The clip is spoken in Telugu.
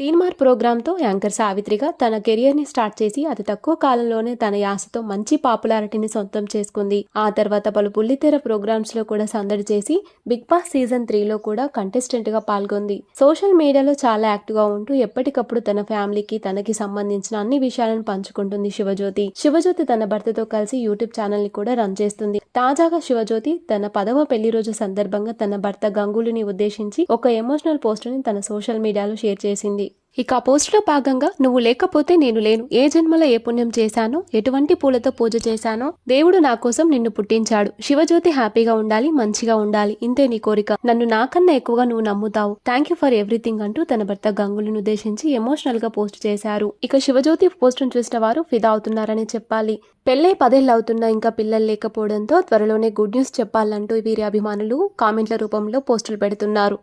తీన్మార్ ప్రోగ్రాంతో యాంకర్ సావిత్రిగా తన కెరియర్ని స్టార్ట్ చేసి అతి తక్కువ కాలంలోనే తన యాసతో మంచి పాపులారిటీని సొంతం చేసుకుంది. ఆ తర్వాత పలు బుల్లితెర ప్రోగ్రామ్స్లో కూడా సందడి చేసి బిగ్ బాస్ సీజన్ త్రీలో కూడా కంటెస్టెంట్గా పాల్గొంది. సోషల్ మీడియాలో చాలా యాక్టివ్గా ఉంటూ ఎప్పటికప్పుడు తన ఫ్యామిలీకి తనకి సంబంధించిన అన్ని విషయాలను పంచుకుంటుంది శివజ్యోతి. శివజ్యోతి తన భర్తతో కలిసి యూట్యూబ్ ఛానల్ని కూడా రన్ చేస్తుంది. తాజాగా శివజ్యోతి తన పదవ పెళ్ళి రోజు సందర్భంగా తన భర్త గంగూలీని ఉద్దేశించి ఒక ఎమోషనల్ పోస్ట్ని తన సోషల్ మీడియాలో షేర్ చేసింది. ఇక ఆ పోస్ట్లో భాగంగా నువ్వు లేకపోతే నేను లేను. ఏ జన్మలో ఏ పుణ్యం చేశానో ఎటువంటి పూలతో పూజ చేశానో దేవుడు నా కోసం నిన్ను పుట్టించాడు. శివజ్యోతి హ్యాపీగా ఉండాలి మంచిగా ఉండాలి. ఇంతే నీ కోరిక. నన్ను నాకన్నా ఎక్కువగా నువ్వు నమ్ముతావు. థ్యాంక్ యూ ఫర్ ఎవ్రీథింగ్ అంటూ తన భర్త గంగులను ఉద్దేశించి ఎమోషనల్గా పోస్ట్ చేశారు. ఇక శివజ్యోతి పోస్ట్ చూసిన వారు ఫిదా అవుతున్నారని చెప్పాలి. పెళ్ళై పదేళ్ళు అవుతున్నా ఇంకా పిల్లలు లేకపోవడంతో త్వరలోనే గుడ్ న్యూస్ చెప్పాలంటూ వీరి అభిమానులు కామెంట్ల రూపంలో పోస్టులు పెడుతున్నారు.